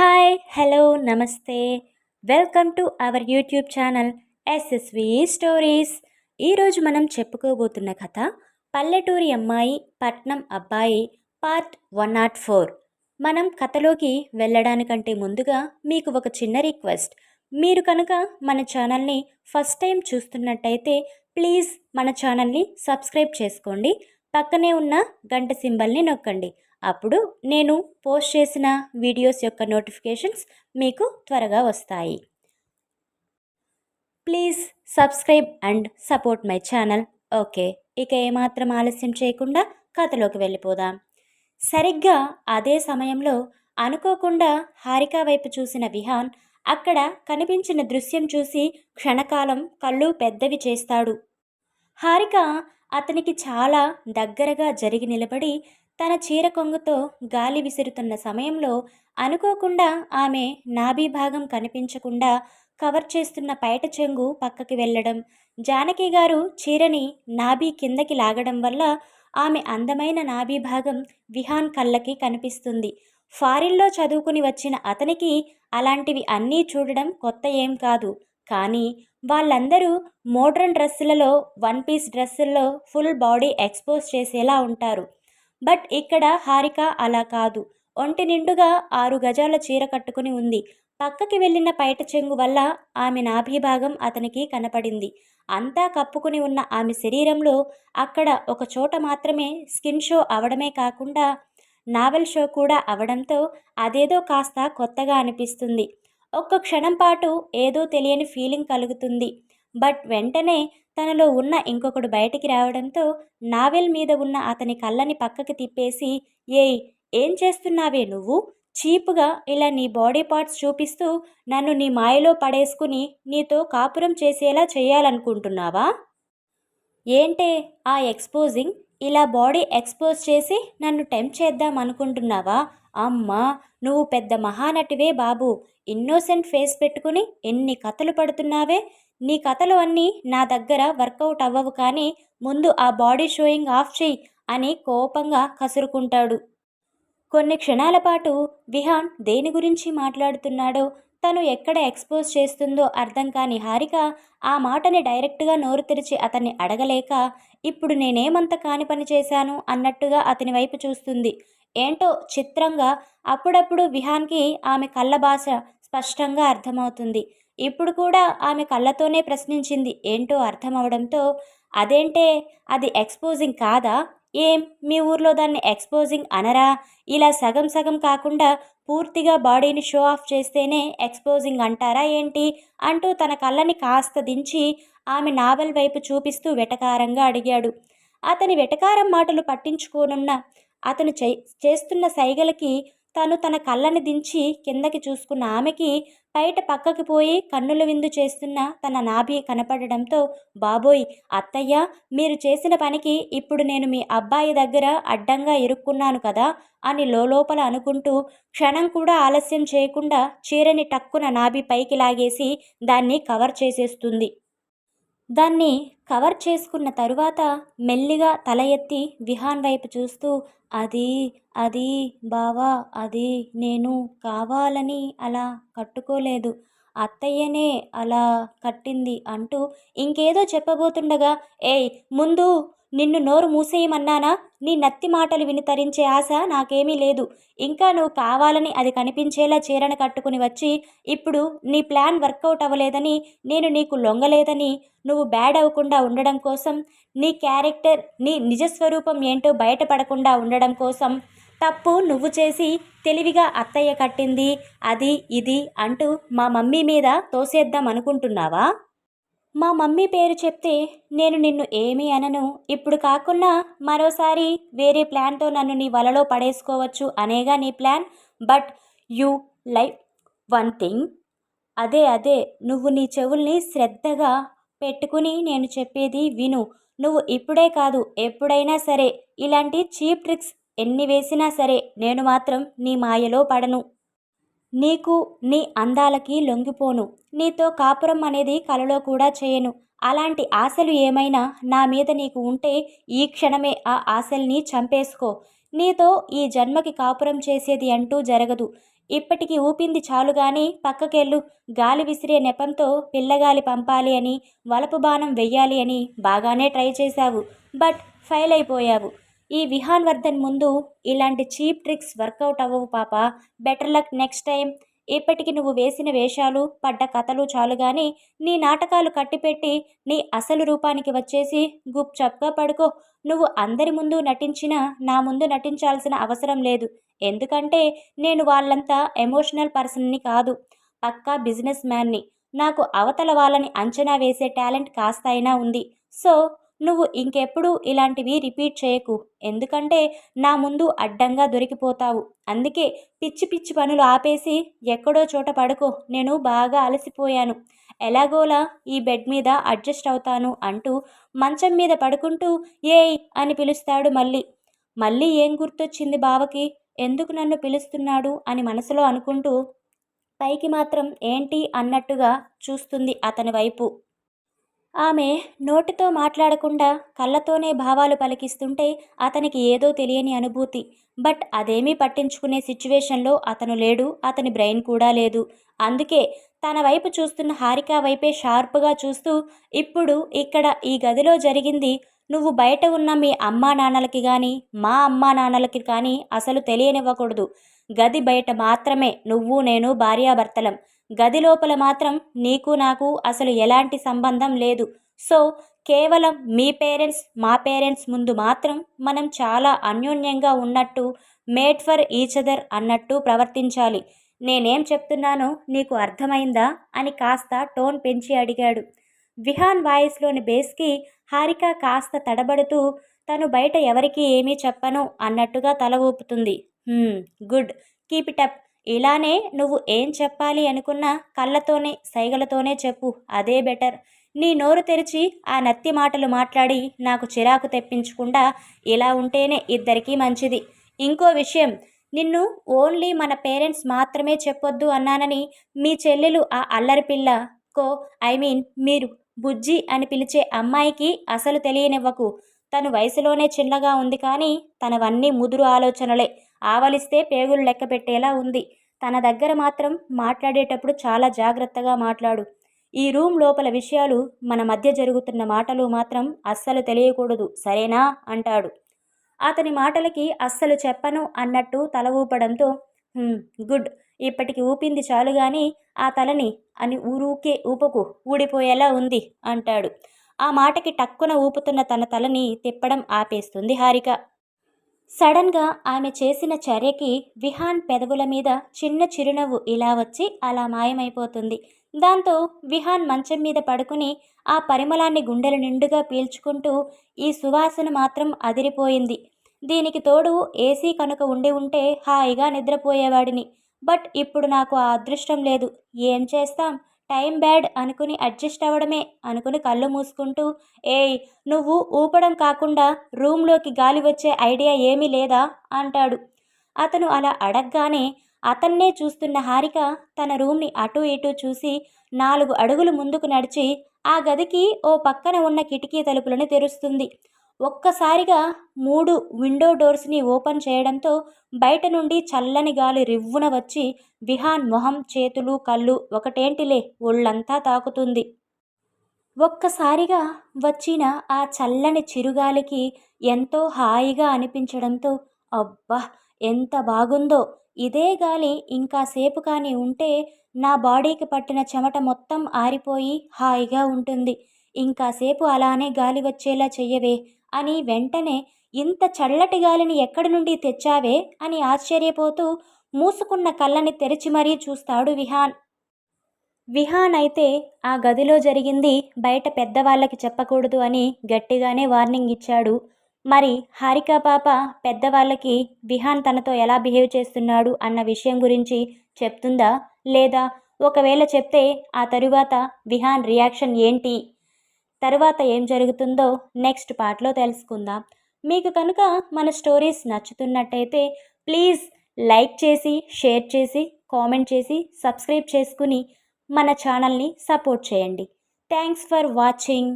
Hi hello నమస్తే. Welcome to our YouTube channel SSV stories. ఈరోజు మనం చెప్పుకోబోతున్న కథ పల్లెటూరి అమ్మాయి పట్నం అబ్బాయి పార్ట్ వన్ నాట్ ఫోర్. మనం కథలోకి వెళ్ళడానికంటే ముందుగా మీకు ఒక చిన్న రిక్వెస్ట్. మీరు కనుక మన ఛానల్ని ఫస్ట్ టైం చూస్తున్నట్టయితే ప్లీజ్ మన ఛానల్ని సబ్స్క్రైబ్ చేసుకోండి. పక్కనే ఉన్న గంట సింబల్ని నొక్కండి. అప్పుడు నేను పోస్ట్ చేసిన వీడియోస్ యొక్క నోటిఫికేషన్స్ మీకు త్వరగా వస్తాయి. Please subscribe and support my channel. Okay ఇక ఏమాత్రం ఆలస్యం చేయకుండా కథలోకి వెళ్ళిపోదాం. సరిగ్గా అదే సమయంలో అనుకోకుండా హారిక వైపు చూసిన విహాన్ అక్కడ కనిపించిన దృశ్యం చూసి క్షణకాలం కళ్ళు పెద్దవి చేస్తాడు. హారిక అతనికి చాలా దగ్గరగా జరిగి నిలబడి తన చీర కొంగుతో గాలి విసురుతున్న సమయంలో అనుకోకుండా ఆమె నాభి భాగం కనిపించకుండా కవర్ చేస్తున్న పైట చెంగు పక్కకి వెళ్ళడం జానకి గారు చీరని నాభి కిందకి లాగడం వల్ల ఆమె అందమైన నాభి భాగం విహాన్ కళ్ళకి కనిపిస్తుంది. ఫారిన్లో చదువుకుని వచ్చిన అతనికి అలాంటివి అన్నీ చూడడం కొత్త ఏం కాదు. కానీ వాళ్ళందరూ మోడ్రన్ డ్రెస్సులలో వన్ పీస్ డ్రెస్సుల్లో ఫుల్ బాడీ ఎక్స్పోజ్ చేసేలా ఉంటారు. బట్ ఇక్కడ హారిక అలా కాదు. ఒంటి నిండుగా ఆరు గజాల చీర కట్టుకుని ఉంది. పక్కకి వెళ్ళిన పైట చెంగు వల్ల ఆమె నాభిభాగం అతనికి కనపడింది. అంతా కప్పుకుని ఉన్న ఆమె శరీరంలో అక్కడ ఒక చోట మాత్రమే స్కిన్ షో అవడమే కాకుండా నావెల్ షో కూడా అవడంతో అదేదో కాస్త కొత్తగా అనిపిస్తుంది. ఒక్క క్షణం పాటు ఏదో తెలియని ఫీలింగ్ కలుగుతుంది. బట్ వెంటనే తనలో ఉన్న ఇంకొకడు బయటికి రావడంతో నావెల్ మీద ఉన్న అతని కళ్ళని పక్కకి తిప్పేసి ఏయ్ ఏం చేస్తున్నావే నువ్వు? చీపుగా ఇలా నీ బాడీ పార్ట్స్ చూపిస్తూ నన్ను నీ మాయలో పడేసుకుని నీతో కాపురం చేసేలా చేయాలనుకుంటున్నావా? ఏంటే ఆ ఎక్స్పోజింగ్? ఇలా బాడీ ఎక్స్పోజ్ చేసి నన్ను టెంప్ చేద్దాం అనుకుంటున్నావా? అమ్మా నువ్వు పెద్ద మహానటివే బాబు. ఇన్నోసెంట్ ఫేస్ పెట్టుకుని ఎన్ని కథలు పడుతున్నావే? నీ కథలు అన్నీ నా దగ్గర వర్కౌట్ అవ్వవు కానీ ముందు ఆ బాడీ షోయింగ్ ఆఫ్ చేయి అని కోపంగా కసురుకుంటాడు. కొన్ని క్షణాల పాటు విహాన్ దేని గురించి మాట్లాడుతున్నాడో తను ఎక్కడ ఎక్స్పోజ్ చేస్తుందో అర్థం కాని హారిక ఆ మాటని డైరెక్ట్గా నోరు తెరిచి అతన్ని అడగలేక ఇప్పుడు నేనేమంత కాని పని చేశాను? అన్నట్టుగా అతని వైపు చూస్తుంది. ఏంటో చిత్రంగా అప్పుడప్పుడు విహాన్కి ఆమె కళ్ళ భాష స్పష్టంగా అర్థమవుతుంది. ఇప్పుడు కూడా ఆమె కళ్ళతోనే ప్రశ్నించింది. ఏంటో అర్థమవడంతో అదేంటే అది ఎక్స్పోజింగ్ కాదా? ఏం? మీ ఊర్లో దాన్ని ఎక్స్పోజింగ్ అనరా? ఇలా సగం సగం కాకుండా పూర్తిగా బాడీని షో ఆఫ్ చేస్తేనే ఎక్స్పోజింగ్ అంటారా ఏంటి? అంటూ తన కళ్ళని కాస్త దించి ఆమె నావెల్ వైపు చూపిస్తూ వెటకారంగా అడిగాడు. అతని వెటకారం మాటలు పట్టించుకోనున్న అతను చేస్తున్న సైగలకి తను తన కళ్ళని దించి కిందకి చూసుకున్న ఆమెకి బయట పక్కకి పోయి కన్నుల విందు చేస్తున్న తన నాభి కనపడడంతో బాబోయ్ అత్తయ్య మీరు చేసిన పనికి ఇప్పుడు నేను మీ అబ్బాయి దగ్గర అడ్డంగా ఇరుక్కున్నాను కదా అని లోపల అనుకుంటూ క్షణం కూడా ఆలస్యం చేయకుండా చీరని టక్కున నాభి పైకి లాగేసి దాన్ని కవర్ చేసేస్తుంది. దాన్ని కవర్ చేసుకున్న తరువాత మెల్లిగా తల ఎత్తి విహాన్ వైపు చూస్తూ అది అది బావా అది నేను కావాలని అలా కట్టుకోలేదు. అత్తయ్యనే అలా కట్టింది అంటూ ఇంకేదో చెప్పబోతుండగా ఏయ్ ముందు నిన్ను నోరు మూసేయమన్నానా? నీ నత్తి మాటలు విని తరించే ఆశ నాకేమీ లేదు. ఇంకా నువ్వు కావాలని అది కనిపించేలా చీరను కట్టుకుని వచ్చి ఇప్పుడు నీ ప్లాన్ వర్కౌట్ అవ్వలేదని నేను నీకు లొంగలేదని నువ్వు బ్యాడ్ అవ్వకుండా ఉండడం కోసం నీ క్యారెక్టర్ నీ నిజస్వరూపం ఏంటో బయటపడకుండా ఉండడం కోసం తప్పు నువ్వు చేసి తెలివిగా అత్తయ్య కట్టింది అది ఇది అంటూ మా మమ్మీ మీద తోసేద్దాం అనుకుంటున్నావా? మా మమ్మీ పేరు చెప్తే నేను నిన్ను ఏమీ అనను. ఇప్పుడు కాకుండా మరోసారి వేరే ప్లాన్తో నన్ను నీ వలలో పడేసుకోవచ్చు అనేగా నీ plan. But you like one thing. అదే అదే నువ్వు నీ చెవుల్ని శ్రద్ధగా పెట్టుకుని నేను చెప్పేది విను. నువ్వు ఇప్పుడే కాదు ఎప్పుడైనా సరే ఇలాంటి చీప్ ట్రిక్స్ ఎన్ని వేసినా సరే నేను మాత్రం నీ మాయలో పడను. నీకు నీ అందాలకి లొంగిపోను. నీతో కాపురం అనేది కలలో కూడా చేయను. అలాంటి ఆశలు ఏమైనా నా మీద నీకు ఉంటే ఈ క్షణమే ఆ ఆశల్ని చంపేసుకో. నీతో ఈ జన్మకి కాపురం చేసేది అంటూ జరగదు. ఇప్పటికి ఊపింది చాలు గాని పక్కకెళ్ళు. గాలి విసిరే నెపంతో పిల్లగాలి పంపాలి అని వలపు బాణం వెయ్యాలి అని బాగానే ట్రై చేశావు. బట్ ఫెయిల్ అయిపోయావు. ఈ విహాన్ వర్ధన్ ముందు ఇలాంటి చీప్ ట్రిక్స్ వర్కౌట్ అవ్వవు పాప. Better luck next time. ఇప్పటికి నువ్వు వేసిన వేషాలు పడ్డ కథలు చాలు గాని నీ నాటకాలు కట్టిపెట్టి నీ అసలు రూపానికి వచ్చేసి గుప్చప్గా పడుకో. నువ్వు అందరి ముందు నటించినా నా ముందు నటించాల్సిన అవసరం లేదు. ఎందుకంటే నేను వాళ్ళంతా ఎమోషనల్ పర్సన్ని కాదు. పక్కా బిజినెస్ మ్యాన్ని. నాకు అవతల వాళ్ళని అంచనా వేసే టాలెంట్ కాస్త అయినా ఉంది. సో నువ్వు ఇంకెప్పుడు ఇలాంటివి రిపీట్ చేయకు. ఎందుకంటే నా ముందు అడ్డంగా దొరికిపోతావు. అందుకే పిచ్చి పిచ్చి పనులు ఆపేసి ఎక్కడో చోట పడుకో. నేను బాగా అలసిపోయాను. ఎలాగోలా ఈ బెడ్ మీద అడ్జస్ట్ అవుతాను అంటూ మంచం మీద పడుకుంటూ ఏయ్ అని పిలుస్తాడు మళ్ళీ. మళ్ళీ ఏం గుర్తొచ్చింది బావకి? ఎందుకు నన్ను పిలుస్తున్నాడు అని మనసులో అనుకుంటూ పైకి మాత్రం ఏంటి అన్నట్టుగా చూస్తుంది అతని వైపు. ఆమె నోటితో మాట్లాడకుండా కళ్ళతోనే భావాలు పలికిస్తుంటే అతనికి ఏదో తెలియని అనుభూతి. బట్ అదేమీ పట్టించుకునే సిచ్యువేషన్లో అతను లేడు అతని బ్రెయిన్ కూడా లేదు. అందుకే తన వైపు చూస్తున్న హారిక వైపే షార్ప్గా చూస్తూ ఇప్పుడు ఇక్కడ ఈ గదిలో జరిగింది నువ్వు బయట ఉన్న మీ అమ్మా నాన్నలకి కానీ మా అమ్మా నాన్నలకి కానీ అసలు తెలియనివ్వకూడదు. గది బయట మాత్రమే నువ్వు నేను భార్యాభర్తలం. గది లోపల మాత్రం నీకు నాకు అసలు ఎలాంటి సంబంధం లేదు. సో కేవలం మీ పేరెంట్స్ మా పేరెంట్స్ ముందు మాత్రం మనం చాలా అన్యోన్యంగా ఉన్నట్టు మేడ్ ఫర్ ఈచ్ అదర్ అన్నట్టు ప్రవర్తించాలి. నేనేం చెప్తున్నానో నీకు అర్థమైందా? అని కాస్త టోన్ పెంచి అడిగాడు. విహాన్ వాయిస్లోని బేస్కి హారిక కాస్త తడబడుతూ తను బయట ఎవరికీ ఏమీ చెప్పను అన్నట్టుగా తల ఊపుతుంది. గుడ్. Keep it up. ఇలానే నువ్వు ఏం చెప్పాలి అనుకున్నా కళ్ళతోనే సైగలతోనే చెప్పు. అదే బెటర్. నీ నోరు తెరిచి ఆ నత్తి మాటలు మాట్లాడి నాకు చిరాకు తెప్పించకుండా ఇలా ఉంటేనే ఇద్దరికీ మంచిది. ఇంకో విషయం నిన్ను ఓన్లీ మన పేరెంట్స్ మాత్రమే చెప్పొద్దు అన్నానని మీ చెల్లెలు ఆ అల్లరి పిల్ల కో ఐ మీన్ మీరు బుజ్జి అని పిలిచే అమ్మాయికి అసలు తెలియనివ్వకు. తను వయసులోనే చిన్నగా ఉంది కానీ తనవన్నీ ముదురు ఆలోచనలే. ఆవలిస్తే పేగులు లెక్క పెట్టేలా ఉంది. తన దగ్గర మాత్రం మాట్లాడేటప్పుడు చాలా జాగ్రత్తగా మాట్లాడు. ఈ రూమ్ లోపల విషయాలు మన మధ్య జరుగుతున్న మాటలు మాత్రం అస్సలు తెలియకూడదు సరేనా? అంటాడు. అతని మాటలకి అస్సలు చెప్పను అన్నట్టు తల ఊపడంతో గుడ్. ఇప్పటికి ఊపింది చాలు గాని ఆ తలని అని ఊరూకే ఊపకు. ఊడిపోయేలా ఉంది అంటాడు. ఆ మాటకి టక్కున ఊపుతున్న తన తలని తిప్పడం ఆపేస్తుంది హారిక. సడన్గా ఆమె చేసిన చర్యకి విహాన్ పెదవుల మీద చిన్న చిరునవ్వు ఇలా వచ్చి అలా మాయమైపోతుంది. దాంతో విహాన్ మంచం మీద పడుకుని ఆ పరిమళాన్ని గుండెల నిండుగా పీల్చుకుంటూ ఈ సువాసన మాత్రం అదిరిపోయింది. దీనికి తోడు ఏసీ కనుక ఉండి ఉంటే హాయిగా నిద్రపోయేవాడిని. బట్ ఇప్పుడు నాకు ఆ అదృష్టం లేదు. ఏం చేస్తాం? టైం బ్యాడ్ అనుకుని అడ్జస్ట్ అవ్వడమే అనుకుని కళ్ళు మూసుకుంటూ ఏయ్ నువ్వు ఊపడం కాకుండా రూమ్లోకి గాలి వచ్చే ఐడియా ఏమీ లేదా అంటాడు. అతను అలా అడగగానే అతన్నే చూస్తున్న హారిక తన రూమ్ని అటూ ఇటూ చూసి నాలుగు అడుగులు ముందుకు నడిచి ఆ గదికి ఓ పక్కన ఉన్న కిటికీ తలుపులను తెరుస్తుంది. ఒక్కసారిగా మూడు విండో డోర్స్ని ఓపెన్ చేయడంతో బయట నుండి చల్లని గాలి రివ్వున వచ్చి విహాన్ మొహం చేతులు కళ్ళు ఒకటేంటిలే ఒళ్ళంతా తాకుతుంది. ఒక్కసారిగా వచ్చిన ఆ చల్లని చిరుగాలికి ఎంతో హాయిగా అనిపించడంతో అబ్బా ఎంత బాగుందో! ఇదే గాలి ఇంకాసేపు కానీ ఉంటే నా బాడీకి పట్టిన చెమట మొత్తం ఆరిపోయి హాయిగా ఉంటుంది. ఇంకాసేపు అలానే గాలి వచ్చేలా చెయ్యవే. అని వెంటనే ఇంత చల్లటి గాలిని ఎక్కడి నుండి తెచ్చావే అని ఆశ్చర్యపోతూ మూసుకున్న కళ్ళని తెరిచి మరీ చూస్తాడు విహాన్. విహాన్ అయితే ఆ గదిలో జరిగింది బయట పెద్దవాళ్ళకి చెప్పకూడదు అని గట్టిగానే వార్నింగ్ ఇచ్చాడు. మరి హారిక పాప పెద్దవాళ్ళకి విహాన్ తనతో ఎలా బిహేవ్ చేస్తున్నాడు అన్న విషయం గురించి చెప్తుందా? లేదా? ఒకవేళ చెప్తే ఆ తరువాత విహాన్ రియాక్షన్ ఏంటి? తర్వాత ఏం జరుగుతుందో నెక్స్ట్ పార్ట్లో తెలుసుకుందాం. మీకు కనుక మన స్టోరీస్ నచ్చుతున్నట్టయితే ప్లీజ్ లైక్ చేసి షేర్ చేసి కామెంట్ చేసి సబ్స్క్రైబ్ చేసుకుని మన ఛానల్ని సపోర్ట్ చేయండి. Thanks for watching.